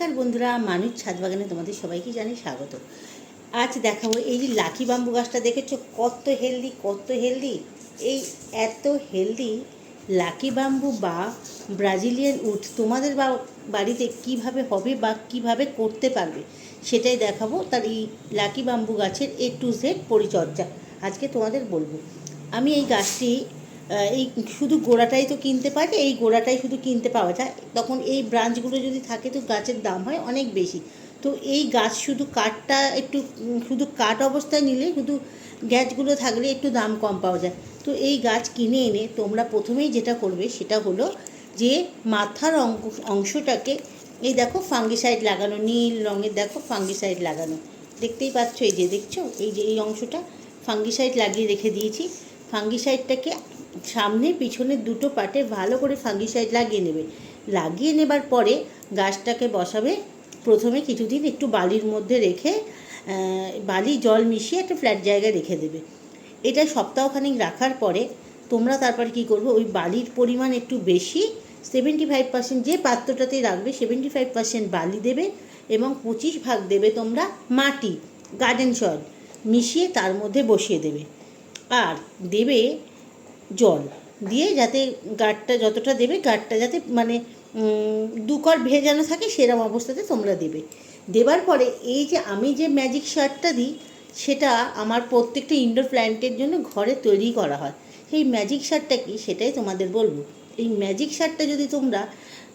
নমস্কার বন্ধুরা মানুষ ছাদ বাগানে তোমাদের সবাইকে জানি স্বাগত। আজ দেখাবো এই যে লাকি বাম্বু গাছটা দেখেছ? কত হেলদি কত হেলদি এই এত হেলদি লাকি বাম্বু বা ব্রাজিলিয়ান উড তোমাদের বা- বাড়িতে কীভাবে হবে বা কীভাবে করতে পারবে সেটাই দেখাবো। তার এই লাকি বাম্বু গাছের এ টু জেড পরিচর্যা আজকে তোমাদের বলব। আমি এই গাছটি এই শুধু গোড়াটাই তো কিনতে পারি, এই গোড়াটাই শুধু কিনতে পাওয়া যায়। তখন এই ব্রাঞ্চগুলো যদি থাকে তো গাছের দাম হয় অনেক বেশি। তো এই গাছ শুধু কাঠটা একটু শুধু কাঠ অবস্থায় নিলে শুধু গাছগুলো থাকলে একটু দাম কম পাওয়া যায়। তো এই গাছ কিনে এনে তোমরা প্রথমেই যেটা করবে সেটা হলো যে মাথার অংশটাকে এই দেখো ফাঙ্গিসাইড লাগানো, নীল রঙের দেখো ফাঙ্গিসাইড লাগানো। দেখতেই পাচ্ছ এই যে, দেখছ? এই যে এই অংশটা ফাঙ্গিসাইড লাগিয়ে রেখে দিয়েছি। ফাঙ্গিসাইডটাকে সামনে পিছনে দুটো পাটে ভালো করে ফাঙ্গিসাইড লাগিয়ে নেবে। লাগিয়ে নেবার পরে গাছটাকে বসাবে। প্রথমে কিছুদিন একটু বালির মধ্যে রেখে বালি, জল মিশিয়ে একটা ফ্ল্যাট জায়গায় রেখে দেবে। এটা সপ্তাহখানেক রাখার পরে তোমরা তারপরে কী করবে? ওই বালির পরিমাণ একটু বেশি সেভেন্টি ফাইভ পার্সেন্ট যে পাত্রটাতেই রাখবে সেভেন্টি ফাইভ পার্সেন্ট বালি দেবে এবং পঁচিশ ভাগ দেবে তোমরা মাটি গার্ডেন সয়েল মিশিয়ে তার মধ্যে বসিয়ে দেবে। আর দেবে জল দিয়ে যাতে গাঢ়টা যতটা দেবে গাঢ়টা যাতে মানে দুকর ভেজানো থাকে সেরকম অবস্থাতে তোমরা দেবে। দেবার পরে এই যে আমি যে ম্যাজিক শার্টটা দিই, সেটা আমার প্রত্যেকটা ইনডোর প্ল্যান্টের জন্য ঘরে তৈরি করা হয়। সেই ম্যাজিক শার্টটা কি সেটাই তোমাদের বলব। এই ম্যাজিক শার্টটা যদি তোমরা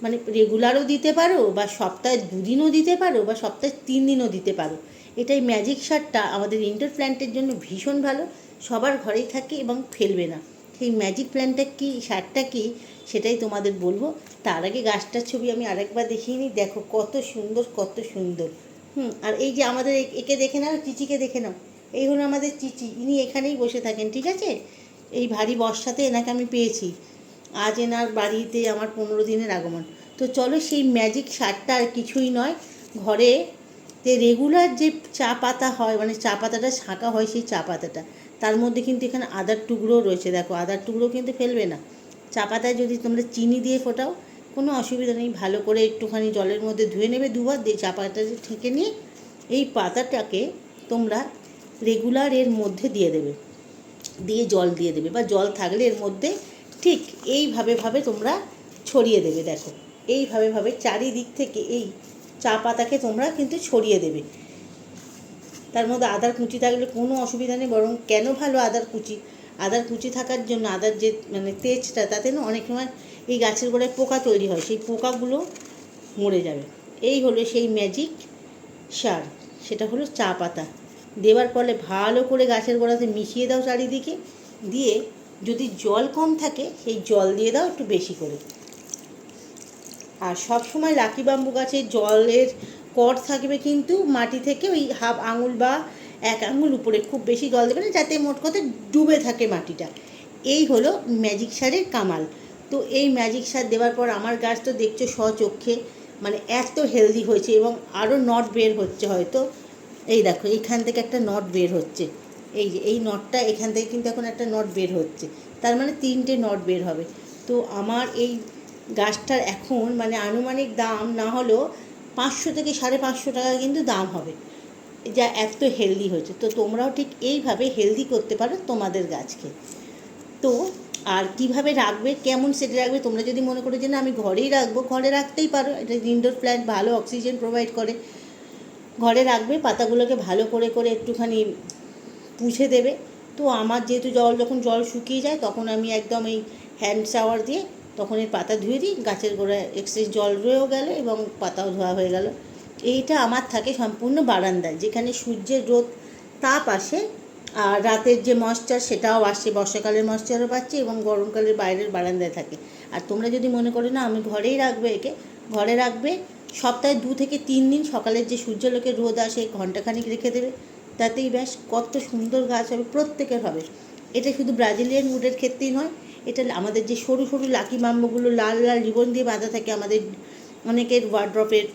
মানে রেগুলারও দিতে পারো বা সপ্তাহে দুদিনও দিতে পারো বা সপ্তাহে তিন দিনও দিতে পারো, এটাই ম্যাজিক শার্টটা আমাদের ইনডোর প্ল্যান্টের জন্য ভীষণ ভালো। সবার ঘরেই থাকে এবং ফেলবে না। সেই ম্যাজিক প্ল্যান্টটা কী, সারটা কী, সেটাই তোমাদের বলব। তার আগে গাছটার ছবি আমি আরেকবার দেখিয়ে নিই। দেখো কত সুন্দর কত সুন্দর। হুম, আর এই যে আমাদের একে দেখে নাও, চিচিকে দেখে নাও। এই হলো আমাদের চিচি। ইনি এখানেই বসে থাকেন, ঠিক আছে? এই ভারী বর্ষাতে এনাকে আমি পেয়েছি। আজ এনার বাড়িতে আমার পনেরো দিনের আগমন। তো চলো সেই ম্যাজিক সারটা আর কিছুই নয়। ঘরে যে রেগুলার যে চা পাতা হয় মানে চা পাতাটা ছাঁকা হয় সেই চা পাতাটা। তার মধ্যে কিন্তু এখানে আদার টুকরো রয়েছে, দেখো। আদার টুকরো কিন্তু ফেলবে না। চা পাতায় যদি তোমরা চিনি দিয়ে ফোটাও, কোনো অসুবিধা নেই। ভালো করে একটুখানি জলের মধ্যে ধুয়ে নেবে, দুবার দিয়ে চা পাতাটা ঠেকে নিয়ে এই পাতাটাকে তোমরা রেগুলার এর মধ্যে দিয়ে দেবে। দিয়ে জল দিয়ে দেবে বা জল থাকলে এর মধ্যে ঠিক এইভাবে ভাবে তোমরা ছড়িয়ে দেবে, দেখো। এইভাবে ভাবে চারিদিক থেকে এই চা পাতাকে তোমরা কিন্তু ছড়িয়ে দেবে। তার মধ্যে আদার কুচি থাকলে কোনো অসুবিধা নেই, বরং কেন ভালো আদার কুচি? আদার কুচি থাকার জন্য আদার যে মানে তেজটা, তাতে না অনেক সময় এই গাছের গোড়ায় পোকা তৈরি হয়, সেই পোকাগুলো মরে যাবে। এই হলো সেই ম্যাজিক সার, সেটা হলো চা পাতা। দেওয়ার ফলে ভালো করে গাছের গোড়াতে মিশিয়ে দাও চারিদিকে, দিয়ে যদি জল কম থাকে, সেই জল দিয়ে দাও একটু বেশি করে। আর সব সময় লাকি বাম্বু গাছে জলের কর থাকবে কিন্তু মাটি থেকে ওই হাফ আঙুল বা এক আঙুল উপরে খুব বেশি জল দেবে না, যাতে মোট কথা ডুবে থাকে মাটিটা। এই হলো ম্যাজিক সারের কামাল। তো এই ম্যাজিক সার দেওয়ার পর আমার গাছ তো দেখছ স্বচক্ষে মানে এত হেলদি হয়েছে এবং আরও নট বের হচ্ছে হয়তো। এই দেখো, এইখান থেকে একটা নট বের হচ্ছে। এই যে, এই নটটা এখান থেকে কিন্তু এখন একটা নট বের হচ্ছে। তার মানে তিনটে নট বের হবে। তো আমার এই গাছটার এখন মানে আনুমানিক দাম না হলেও পাঁচশো থেকে সাড়ে পাঁচশো টাকা কিন্তু দাম হবে। যা এত হেলদি হয়েছে। তো তোমরাও ঠিক এইভাবে হেলদি করতে পারো তোমাদের গাছকে। তো আর কীভাবে রাখবে, কেমন সেটে রাখবে, তোমরা যদি মনে করো যে না, আমি ঘরেই রাখব, ঘরে রাখতেই পারো। এটা ইনডোর প্ল্যান্ট ভালো অক্সিজেন প্রোভাইড করে। ঘরে রাখবে, পাতাগুলোকে ভালো করে করে একটুখানি পুছে দেবে। তো আমার যেহেতু জল, যখন জল শুকিয়ে যায়, তখন আমি একদম এই হ্যান্ড শাওয়ার দিয়ে তখন এই পাতা ধুয়ে দিই, গাছের গোড়ায় এক্সেস জল রয়েও গেল এবং পাতাও ধোয়া হয়ে গেল। এইটা আমার থাকে সম্পূর্ণ বারান্দায়, যেখানে সূর্যের রোদ, তাপ আসে আর রাতের যে ময়েশ্চার সেটাও আসছে বর্ষাকালের ময়েশ্চারও পাচ্ছে এবং গরমকালের বাইরের বারান্দায় থাকে। আর তোমরা যদি মনে করো না, আমি ঘরেই রাখবে একে, ঘরে রাখবে, সপ্তাহে দু থেকে তিন দিন সকালের যে সূর্যালোকের রোদ আসে, ঘন্টাখানিক রেখে দেবে, তাতেই ব্যাস কত সুন্দর গাছ হবে, প্রত্যেকের হবে। এটা শুধু ব্রাজিলিয়ান উডের ক্ষেত্রেই নয়, এটা আমাদের যে সরু সরু লাকি মাম্মগুলো লাল লাল রিবন দিয়ে বাঁধা থাকে, আমাদের অনেকের ওয়ার্ড্রপের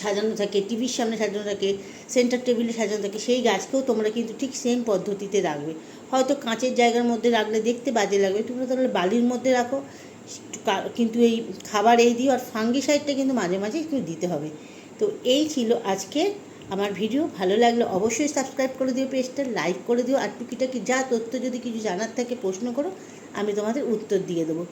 সাজানো থাকে টিভির সামনে সাজানো থাকে সেন্টার টেবিলে সাজানো থাকে, সেই গাছকেও তোমরা কিন্তু ঠিক সেম পদ্ধতিতে রাখবে। হয়তো কাঁচের জায়গার মধ্যে রাখলে দেখতে বাজে লাগবে, তোমরা তাহলে বালির মধ্যে রাখো কিন্তু এই খাবার এই দিও, আর ফাঙ্গিসাইডটা কিন্তু মাঝে মাঝে একটু দিতে হবে। তো এই ছিল আজকে আমার ভিডিও ভালো লাগলে অবশ্যই সাবস্ক্রাইব করে দিও পেজটা লাইক করে দিও, আর টুকিটাকি যা তথ্য যদি কিছু জানার থাকে, প্রশ্ন করো, আমি তোমাদের উত্তর দিয়ে দেবো।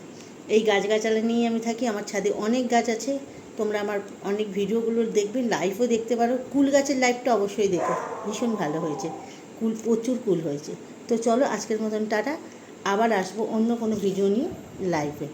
এই গাছগাছালা নিয়ে আমি থাকি, আমার ছাদে অনেক গাছ আছে, তোমরা আমার অনেক ভিডিওগুলো দেখবে লাইভও দেখতে পারো। কুল গাছের লাইভটা অবশ্যই দেখো, ভীষণ ভালো হয়েছে। কুল প্রচুর কুল হয়েছে। তো চলো আজকের মতন টাটা, আবার আসব অন্য কোনো ভিডিও নিয়ে লাইভে